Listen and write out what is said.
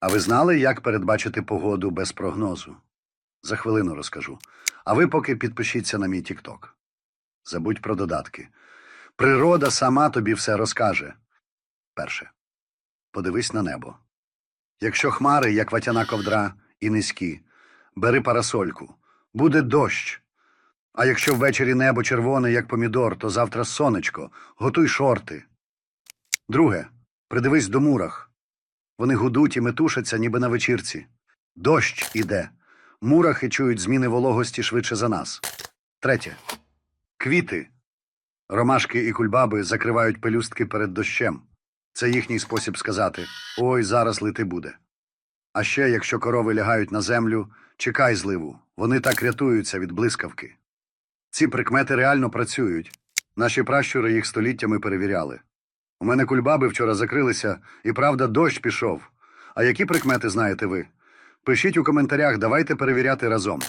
А ви знали, як передбачити погоду без прогнозу? За хвилину розкажу. А ви поки підпишіться на мій TikTok. Забудь про додатки. Природа сама тобі все розкаже. Перше. Подивись на небо. Якщо хмари, як ватяна ковдра, і низькі, бери парасольку. Буде дощ. А якщо ввечері небо червоне, як помідор, то завтра сонечко. Готуй шорти. Друге. Придивись до мурах. Вони гудуть і метушаться, ніби на вечірці. Дощ іде. Мурахи чують зміни вологості швидше за нас. Третє. Квіти. Ромашки і кульбаби закривають пелюстки перед дощем. Це їхній спосіб сказати Ой, зараз лити буде. А ще, якщо корови лягають на землю, чекай зливу. Вони так рятуються від блискавки. Ці прикмети реально працюють. Наші пращури їх століттями перевіряли. У мене кульбаби вчора закрилися, і правда, дощ пішов. А які прикмети знаєте ви? Пишіть у коментарях, давайте перевіряти разом.